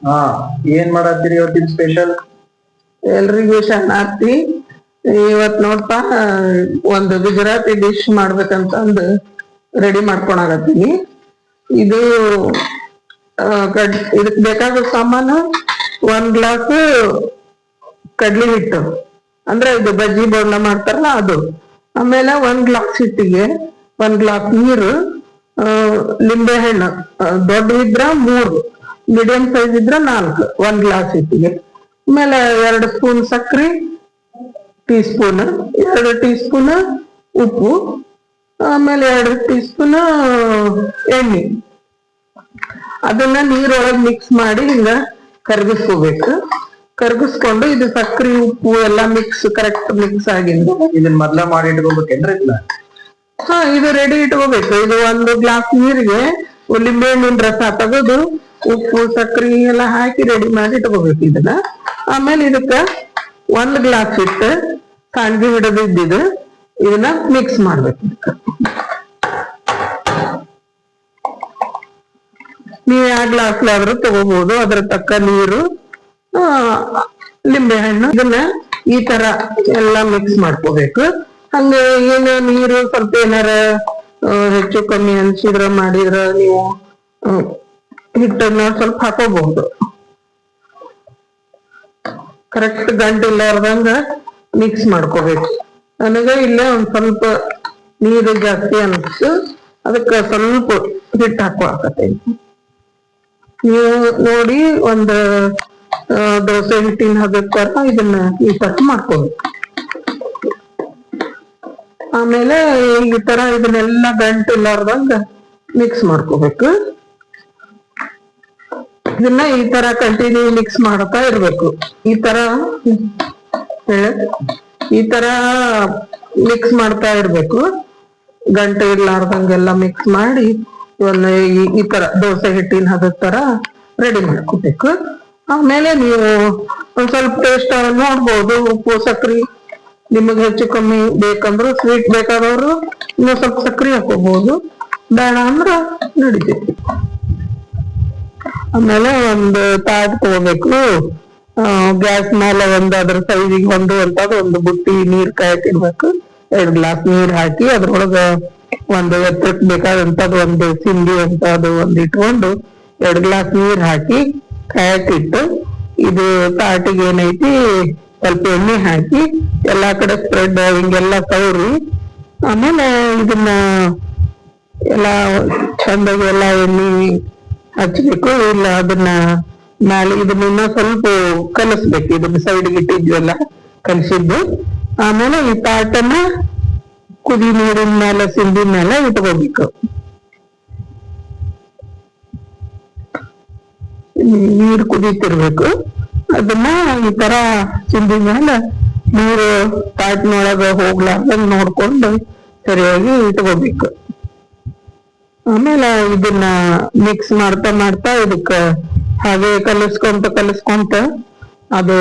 ಹಾ, ಏನ್ ಮಾಡತ್ತೀರಿ ಇವತ್ತಿನ ಸ್ಪೆಷಲ್ ಎಲ್ರಿಗೂ ಶರಣಾರ್ಥಿ. ಇವತ್ ನೋಡ್ಪಾ, ಒಂದು ಗುಜರಾತಿ ಡಿಶ್ ಮಾಡ್ಬೇಕಂತಂದು ರೆಡಿ ಮಾಡ್ಕೊಳಕತ್ತೀನಿ ಇದು ಇದಕ್ ಬೇಕಾದ ಸಾಮಾನು ಒಂದ್ ಗ್ಲಾಸ್ ಕಡ್ಲಿ ಹಿಟ್ಟು. ಅಂದ್ರೆ ಇದು ಬಜ್ಜಿ ಬೋಂಡ ಮಾಡ್ತಾರಲ್ಲ ಅದು. ಆಮೇಲೆ ಒಂದ್ ಗ್ಲಾಸ್ ಹಿಟ್ಟಿಗೆ ಒಂದ್ ಗ್ಲಾಸ್ ನೀರು ಲಿಂಬೆ ಹಣ್ಣು. ದೊಡ್ಡ ಇದ್ರ ಮೂರು. ಮೀಡಿಯಂ ಸೈಜ್ ಇದ್ರೆ ನಾಲ್ಕು ಒಂದ್ ಗ್ಲಾಸ್ ಇಟ್ಟಿಗೆ. ಆಮೇಲೆ ಎರಡು ಸ್ಪೂನ್ ಸಕ್ಕರೆ ಟೀ ಸ್ಪೂನ್ ಎರಡು ಟೀ ಸ್ಪೂನ್ ಉಪ್ಪು ಆಮೇಲೆ ಎರಡು ಟೀ ಸ್ಪೂನ್ ಎಣ್ಣೆ. ಅದನ್ನ ನೀರೊಳಗೆ ಮಿಕ್ಸ್ ಮಾಡಿ ಹಿಂಗ ಕರ್ಗಿಸ್ಕೋಬೇಕು. ಕರ್ಗಿಸ್ಕೊಂಡು ಇದು ಸಕ್ಕರೆ ಉಪ್ಪು ಎಲ್ಲ ಮಿಕ್ಸ್ ಕರೆಕ್ಟ್ ಮಿಕ್ಸ್ ಆಗಿಂದ ಇದನ್ನ ಮೊದ್ಲ ಮಾಡಿ ಇಟ್ಕೋಬೇಕೇನ್ರಿ ಇಲ್ಲ ಹಾ ಇದು ರೆಡಿ ಇಟ್ಕೋಬೇಕು. ಇದು ಒಂದು ಗ್ಲಾಸ್ ನೀರಿಗೆ ಲಿಂಬೆ ಹಣ್ಣಿನ ರಸ ತೆಗೆದು ಉಪ್ಪು, ಸಕ್ಕರೆ ಎಲ್ಲ ಹಾಕಿ ರೆಡಿ ಮಾಡಿ ಇಟ್ಕೋಬೇಕು ಇದನ್ನ. ಆಮೇಲೆ ಇದಕ್ಕ ಒಂದ್ ಗ್ಲಾಸ್ ಇಟ್ಟು ಕಾಂಗಿ ಹಿಡಿದು ಇದ್ದಿದ್ದು ಇದನ್ನ ಮಿಕ್ಸ್ ಮಾಡ್ಬೇಕು ನೀವು ಯಾವ ಗ್ಲಾಸ್ಲಾದ್ರೂ ತಗೋಬಹುದು ಅದ್ರ ತಕ್ಕ ನೀರು ಲಿಂಬೆ ಹಣ್ಣು, ಇದನ್ನ ಈ ತರ ಎಲ್ಲ ಮಿಕ್ಸ್ ಮಾಡ್ಕೋಬೇಕು. ಹಂಗ ಏನು ನೀರು ಸ್ವಲ್ಪ ಏನಾರ ಹೆಚ್ಚು ಕಮ್ಮಿ ಅನ್ಸಿದ್ರ ಮಾಡಿದ್ರ ನೀವು ಹಿಟ್ಟನ್ನ ಸ್ವಲ್ಪ ಹಾಕೋಬಹುದು. ಕರೆಕ್ಟ್ ಗಂಟು ಇಲ್ಲಾರ್ದಂಗ ಮಿಕ್ಸ್ ಮಾಡ್ಕೋಬೇಕು. ನನಗೆ ಇಲ್ಲೇ ಒಂದ್ ಸ್ವಲ್ಪ ನೀರು ಜಾಸ್ತಿ ಅನಿಸ್ತು ಅದಕ್ಕೆ ಸ್ವಲ್ಪ ಹಿಟ್ಟು ಹಾಕೋಕತ್ತೈತಿ ನೀವು ನೋಡಿ ಒಂದ್ ದೋಸೆ ಹಿಟ್ಟಿನ ಹದದ ತರ ಇದನ್ನ ಈ ತರ ಮಾಡ್ಕೋಬೇಕು. ಆಮೇಲೆ ಈ ತರ ಇದನ್ನೆಲ್ಲ ಗಂಟು ಇಲ್ಲಾರ್ದಂಗ ಮಿಕ್ಸ್ ಮಾಡ್ಕೋಬೇಕು. ಇದನ್ನ ಈ ತರ ಕಂಟಿನ್ಯೂ ಮಿಕ್ಸ್ ಮಾಡ್ತಾ ಇರ್ಬೇಕು. ಈ ತರ ಈ ತರ ಮಿಕ್ಸ್ ಮಾಡ್ತಾ ಇರ್ಬೇಕು. ಗಂಟೆ ಇರ್ಲಾರ್ದಂಗೆಲ್ಲ ಮಿಕ್ಸ್ ಮಾಡಿ ಇವನ್ನ ಈ- ತರ ದೋಸೆ ಹಿಟ್ಟಿನ ಹದ ತರ ರೆಡಿ ಮಾಡ್ಕೋಬೇಕು. ಆಮೇಲೆ ನೀವು ಒಂದ್ ಸ್ವಲ್ಪ ಟೇಸ್ಟ್ ನೋಡ್ಬೋದು. ಉಪ್ಪು, ಸಕ್ರಿ ನಿಮಗೆ ಹೆಚ್ಚು ಕಮ್ಮಿ ಬೇಕಂದ್ರೆ ಸ್ವೀಟ್ ಬೇಕಾದವರು ಇನ್ನೂ ಸ್ವಲ್ಪ ಸಕ್ರಿ ಹಾಕೋಬಹುದು ಬೇಡ ಅಂದ್ರ ನಡಿತೈತಿ. ಆಮೇಲೆ ಒಂದು ತಾಟ್ ತಗೋಬೇಕು. ಗ್ಯಾಸ್ ಮೇಲೆ ಒಂದು ಅದ್ರ ಸೈಜಿಗೆ ಹೊಂದುವಂತದ್ದು ಒಂದು ಬುಟ್ಟಿ ನೀರ್ ಕಾಯಕ್ಕಿಡ್ಬೇಕು ಎರಡ್ ಗ್ಲಾಸ್ ನೀರ್ ಹಾಕಿ ಅದ್ರೊಳಗ ಒಂದು ಎತ್ತರಕ್ಕೆ ಬೇಕಾದಂತದ್ ಒಂದು ಸಿಂಗಿ ಅದು ಒಂದ್ ಇಟ್ಕೊಂಡು ಎರಡ್ ಗ್ಲಾಸ್ ನೀರ್ ಹಾಕಿ ಕಾಯಕ್ಕಿಟ್ಟು ಇದು ತಾಟಿಗೆ ಏನೈತಿ ಸ್ವಲ್ಪ ಎಣ್ಣೆ ಹಾಕಿ ಎಲ್ಲಾ ಕಡೆ ಸ್ಪ್ರೆಡ್ ಹಿಂಗೆಲ್ಲ ಸೌರಿ ಆಮೇಲೆ ಇದನ್ನ ಎಲ್ಲಾ ಚಂದಾಗಿ ಎಲ್ಲಾ ಎಣ್ಣೆ ಹಚ್ಬೇಕು ಇಲ್ಲ ಅದನ್ನ ನಾಳೆ ಇದನ್ನ ಸ್ವಲ್ಪ ಕಲಸ್ಬೇಕು. ಇದನ್ನ ಸೈಡ್ಗೆ ಇಟ್ಟಿದ್ವಲ್ಲ, ಕಲಸಿದ್ದು. ಆಮೇಲೆ ಈ ತಾಟನ್ನ ಕುದಿ ನೀರಿನ ಮೇಲೆ ಸಿಂದಿ ಮೇಲೆ ಇಟ್ಕೋಬೇಕು. ನೀರು ಕುದೀತಿರ್ಬೇಕು. ಅದನ್ನ ಈ ತರ ಸಿಂಧಿ ಮೇಲೆ ನೀರು ತಾಟ್ನೊಳಗ ಹೋಗ್ಲಾರ್ದಂಗ ನೋಡ್ಕೊಂಡು ಸರಿಯಾಗಿ ಇಟ್ಕೋಬೇಕು. ಆಮೇಲೆ ಇದನ್ನ ಮಿಕ್ಸ್ ಮಾಡ್ತಾ ಮಾಡ್ತಾ ಇದಕ್ಕ ಹಾಗೆ ಕಲಿಸ್ಕೊಂತ ಕಲಿಸ್ಕೊಂತ ಅದು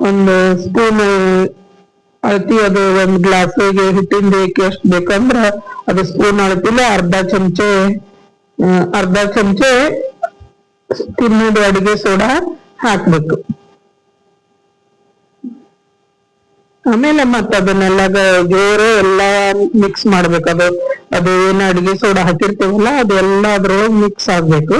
ಒಂದು ಸ್ಪೂನ್ ಅಳತಿ ಅದು ಒಂದ್ ಗ್ಲಾಸಿಗೆ ಹಿಟ್ಟಿನ ಬೇಕು ಎಷ್ಟು ಬೇಕಂದ್ರ ಅದು ಸ್ಪೂನ್ ಅಳತಿಲೆ ಅರ್ಧ ಚಮಚೆ ಅರ್ಧ ಚಮಚೆ ತಿನ್ನೋದು ಅಡಿಗೆ ಸೋಡಾ ಹಾಕ್ಬೇಕು. ಆಮೇಲೆ ಮತ್ತ ಅದನ್ನೆಲ್ಲ ಜೋರು ಎಲ್ಲಾ ಮಿಕ್ಸ್ ಮಾಡ್ಬೇಕು ಅದು. ಅದು ಏನ್ ಅಡಿಗೆ ಸೋಡಾ ಹಾಕಿರ್ತೇವಲ್ಲ, ಅದೆಲ್ಲ ಅದ್ರೊಳಗ್ ಮಿಕ್ಸ್ ಆಗ್ಬೇಕು.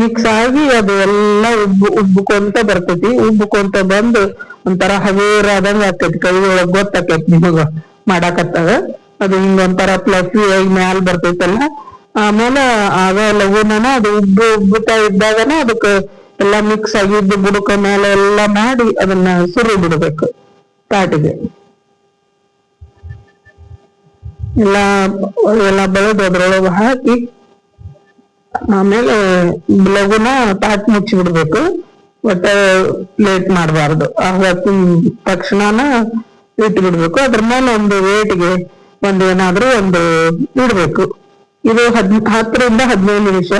ಮಿಕ್ಸ್ ಆಗಿ ಅದು ಎಲ್ಲ ಉಬ್ಬು, ಉಬ್ಬುಕೊಂತ ಬರ್ತೈತಿ. ಉಬ್ಬುಕೊಂತ ಬಂದು ಒಂಥರ ಹಗೇರಾದಂಗ ಆಗ್ತೈತಿ. ಕೈ ಒಳಗ್ ಗೊತ್ತಾಕೈತಿ ನಿಮಗ ಮಾಡಾಕತ್ತಾಗ. ಅದು ಹಿಂಗ ಒಂಥರ ಪ್ಲಫಿ ಆಗಿ ಮ್ಯಾಲ್ ಬರ್ತೈತಲ್ಲ. ಆಮೇಲೆ ಆಗ ಲಘುನನ ಅದು ಉಬ್ಬು, ಉಬ್ಬುತ್ತಾ ಇದ್ದಾಗನ ಅದಕ್ಕ ಎಲ್ಲಾ ಮಿಕ್ಸ್ ಆಗಿದ್ದು ಬುಡಕ ಮೇಲೆ ಎಲ್ಲಾ ಮಾಡಿ ಅದನ್ನ ಸುರಿ ಬಿಡ್ಬೇಕು ತಾಟಿಗೆ. ಎಲ್ಲ ಎಲ್ಲ ಬೆಳೆದು ಅದ್ರೊಳಗೆ ಹಾಕಿ, ಆಮೇಲೆ ಲಘುನ ತಾಟ್ ಮುಚ್ಚಿ ಬಿಡ್ಬೇಕು. ಒಟ್ಟ ಲೇಟ್ ಮಾಡಬಾರ್ದು. ಅವತ್ತಿನ ತಕ್ಷಣನ ಇಟ್ಟು ಬಿಡ್ಬೇಕು. ಅದ್ರ ಮೇಲೆ ಒಂದು ವೇಟ್ಗೆ ಒಂದು ಏನಾದ್ರೂ ಒಂದು ಇಡ್ಬೇಕು. ಇದು ಹದ್, ಹತ್ತರಿಂದ ಹದಿನೈದು ನಿಮಿಷ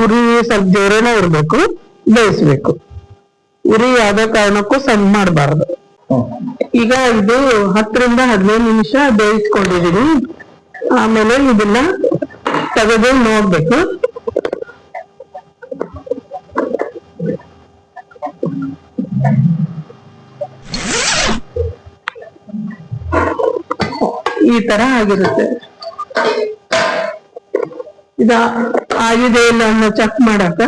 ಉರಿ ಸ್ವಲ್ಪ ಜೋರೇನೆ ಇರ್ಬೇಕು. ಬೇಯಿಸ್ಬೇಕು. ಉರಿ ಯಾವ್ದೇ ಕಾರಣಕ್ಕೂ ಸಣ್ಣ ಮಾಡಬಾರ್ದು. ಈಗ ಇದು ಹತ್ತರಿಂದ ಹದಿನೈದು ನಿಮಿಷ ಬೇಯಿಸ್ಕೊಂಡಿದೀನಿ. ಆಮೇಲೆ ಇದನ್ನ ತೆಗೆದು ನೋಡ್ಬೇಕು. ಈ ತರ ಆಗಿರುತ್ತೆ. ಇದ ಆಗಿದೆ ಇಲ್ಲ ಅನ್ನೋ ಚೆಕ್ ಮಾಡಕ್ಕ?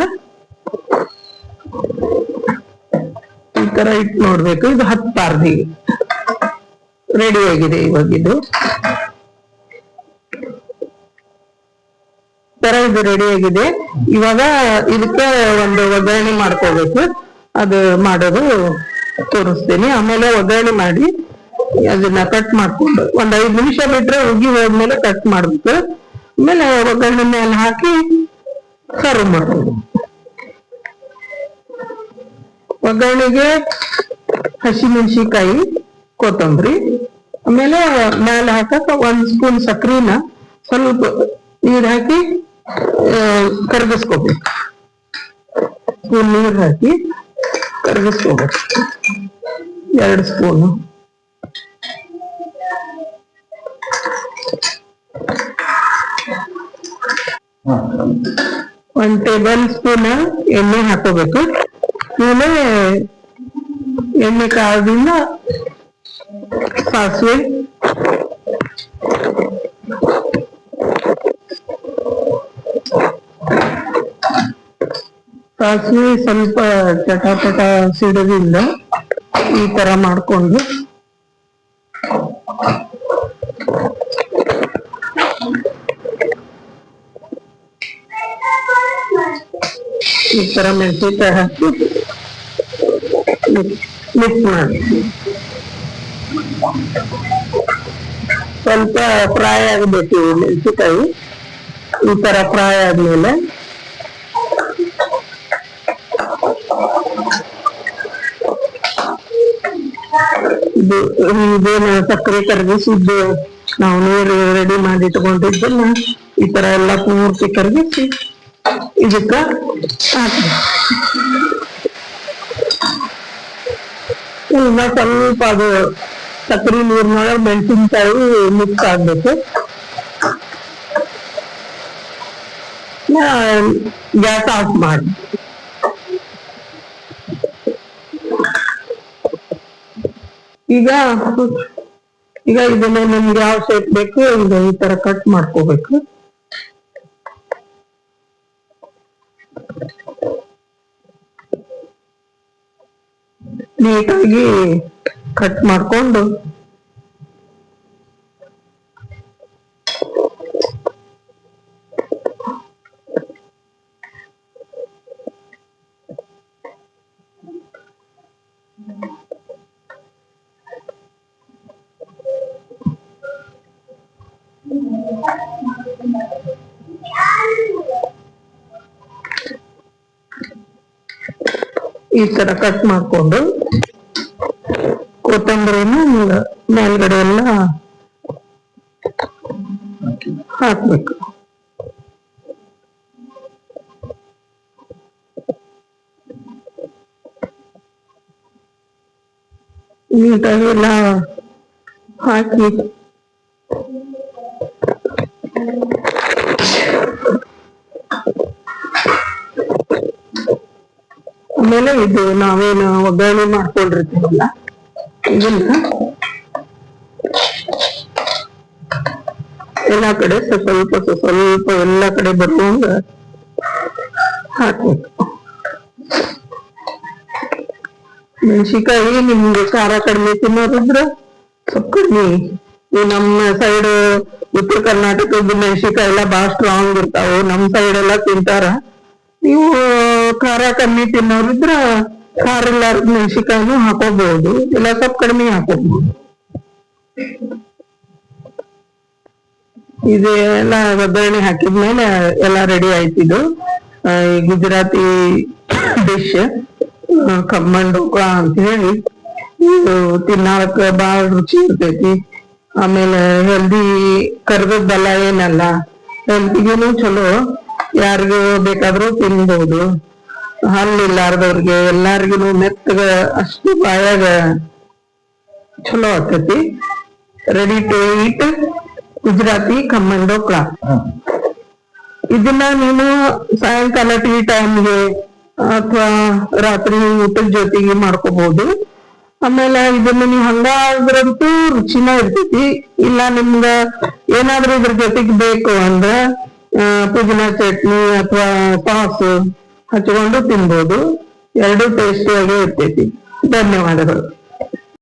ತರ ಇಟ್ಟು ನೋಡ್ಬೇಕು. ಇದು ಹತ್ತಾರ್ದಿ ರೆಡಿ ಆಗಿದೆ ಇವಾಗ ಇದು. ತರ ಇದು ರೆಡಿ ಆಗಿದೆ. ಇವಾಗ ಇದಕ್ಕೆ ಒಂದು ಒಗ್ಗರಣೆ ಮಾಡ್ಕೋಬೇಕು. ಅದು ಮಾಡೋದು ತೋರಿಸ್ತೀನಿ. ಆಮೇಲೆ ಒಗ್ಗರಣೆ ಮಾಡಿ ಅದನ್ನ ಕಟ್ ಮಾಡ್ಕೊಂಡು ಒಂದ್ ಐದ್ ನಿಮಿಷ ಬಿಟ್ರೆ ಉಗಿ ಹೋದ್ಮೇಲೆ ಕಟ್ ಮಾಡ್ಬೇಕು ಆಮೇಲೆ ಒಗ್ಗರಣೆ ಮೇಲೆ ಹಾಕಿ ಸರ್ವ್ ಮಾಡೋದು. ಒಗ್ಗರಣೆಗೆ ಹಸಿಮೆಣಸಿಕಾಯಿ ಕೊತ್ತಂಬರಿ ಆಮೇಲೆ ಮೇಲೆ ಹಾಕಕ್ಕ ಒಂದ್ ಸ್ಪೂನ್ ಸಕ್ರಿನ ಸ್ವಲ್ಪ ನೀರ್ ಹಾಕಿ ಕರಗಿಸ್ಕೋಬೇಕು. ಸ್ಪೂನ್ ನೀರ್ ಹಾಕಿ ಕರಗಿಸ್ಕೋಬೇಕು. ಎರಡು ಸ್ಪೂನ್. ಒಂದ್ ಟೇಬಲ್ ಸ್ಪೂನ್ ಎಣ್ಣೆ ಹಾಕೋಬೇಕು. ಆಮೇಲೆ ಎಣ್ಣೆ ಕಾದಿಂದ ಸಾಸಿವೆ ಸಾಸಿವೆ ಸ್ವಲ್ಪ ಚಟಾಪಟ ಸಿಡದಿಂದ ಈ ತರ ಮಾಡ್ಕೊಂಡು ಈ ತರ ಮೆಣಸಿನ್ಕಾಯಿ ಹಾಕಿ ಮಿಕ್ಸ್ ಮಾಡಿ ಸ್ವಲ್ಪ ಫ್ರೈ ಆಗಬೇಕು ಈ ಮೆಣಸಿನ್ಕಾಯಿ ಈ ತರ ಫ್ರೈ ಆದ್ಮೇಲೆ ಇದು ಇದೇನು ಸಕ್ಕರೆ ಕರಗಿಸಿದ್ದು ನಾವು ನೀರು ರೆಡಿ ಮಾಡಿ ಇಟ್ಕೊಂಡಿದ್ದನ್ನ ಈ ತರ ಎಲ್ಲ ಪೂರ್ತಿ ಕರಗಿಸಿ ಇದಕ್ಕ ಹಾಕಿ ಈಗ ಸ್ವಲ್ಪ ಅದು ಸಕ್ಕರೆ ನೀರ್ನೊಳಗೆ ಮೆಣಸಿನ್ಕಾಯಿ ಮಿಕ್ಸ್ ಆಗ್ಬೇಕು ಗ್ಯಾಸ್ ಆಫ್ ಮಾಡಿ ಈಗ ಈಗ ಇದನ್ನ ನಮ್ಗೆ ಯಾವ ಶೇಪ್ ಬೇಕು ಈಗ ಈ ತರ ಕಟ್ ಮಾಡ್ಕೋಬೇಕು ನೀಟಾಗಿ ಕಟ್ ಮಾಡ್ಕೊಂಡು ಈ ತರ ಕಟ್ ಮಾಡ್ಕೊಂಡು ಕೊತ್ತಂಬರಿನ ಮೇಲ್ಗಡೆ ಎಲ್ಲ ಹಾಕ್ಬೇಕು. ನೀಟಾಗಿ ಎಲ್ಲ ಹಾಕಿ ಆಮೇಲೆ ಇದು ನಾವೇನು ಒಗ್ಗರಣೆ ಮಾಡ್ಕೊಂಡಿರ್ತೀವಲ್ಲ? ಇದನ್ನ ಎಲ್ಲಾ ಕಡೆ ಸ್ವಲ್ಪ ಸ್ವಲ್ಪ ಎಲ್ಲಾ ಕಡೆ ಬರುವಂಗ ಹಾಕ್ಬೇಕು. ಮೆಣಸಿಕಾಯಿ ನಿಮ್ಗೆ ಖಾರ ಕಡಿಮೆ ತಿನ್ನೋರಿದ್ರ ಸ್ವಲ್ಪ ಕಡಿಮೆ. ಈ ನಮ್ಮ ಸೈಡ್ ಉತ್ತರ ಕರ್ನಾಟಕದ ಮೆಣಸಿಕಾಯಿ ಎಲ್ಲ ಬಹಳ ಸ್ಟ್ರಾಂಗ್ ಇರ್ತಾವ. ನಮ್ ಸೈಡ್ ಎಲ್ಲ ತಿಂತಾರ. ನೀವು ಖಾರ ಕಮ್ಮಿ ತಿನ್ನೋರಿದ್ರ ಖಾರ ಇಲ್ಲಾರ್ದ ಮೆಣಸಿಕಾಯಿನೂ ಹಾಕೋಬಹುದು ಇಲ್ಲ ಸ್ವಲ್ಪ ಕಡಿಮೆ ಹಾಕೋಬಹುದು ಇದೆಲ್ಲ ಒಗ್ಗರಣೆ ಹಾಕಿದ್ಮೇಲೆ ಎಲ್ಲ ರೆಡಿ ಆಯ್ತಿದ್ದು ಗುಜರಾತಿ ಡಿಶ್ ಖಮ್ಮನ್ ಡೋಕ್ಳಾ ಅಂತ ಹೇಳಿ. ಇದು ತಿನ್ನಾಕ ಬಾಳ ರುಚಿ ಇರ್ತೈತಿ. ಆಮೇಲೆ ಹೆಲ್ದಿ ಕರ್ದದ್ದಲ್ಲ ಏನಲ್ಲ ಹೆಲ್ತಿಗೂನು ಚಲೋ. ಯಾರಿಗೂ ಬೇಕಾದ್ರೂ ತಿನ್ಬಹುದು ಹಲ್ಲಿಲ್ಲಾರ್ದವ್ರಿಗೆ ಎಲ್ಲಾರ್ಗುನು ಮೆತ್ತಗ ಅಷ್ಟು ಬಾಯಾಗ ಚಲೋ ಆಕತಿ ready to eat Gujarati khaman ಕ್ಲಾ ಇದನ್ನ ನೀನು ಸಾಯಂಕಾಲ ಟೀ ಟೈಮ್ಗೆ ಅಥವಾ ರಾತ್ರಿ ಊಟದ ಜೊತೆಗೆ ಮಾಡ್ಕೋಬಹುದು ಆಮೇಲೆ ಇದನ್ನ ನೀವು ಹಂಗಾದ್ರಂತೂ ರುಚಿನ ಇರ್ತೈತಿ. ಇಲ್ಲ ನಿಮ್ಗ ಏನಾದ್ರೂ ಇದ್ರ ಜೊತೆಗೆ ಬೇಕು ಅಂದ್ರೆ ಪುದೀನ ಚಟ್ನಿ ಅಥವಾ ಸಾಸ್ ಹಚ್ಕೊಂಡು ತಿನ್ಬೋದು. ಎರಡು ಟೇಸ್ಟಿಯಾಗಿ ಇರ್ತೈತಿ. ಧನ್ಯವಾದಗಳು.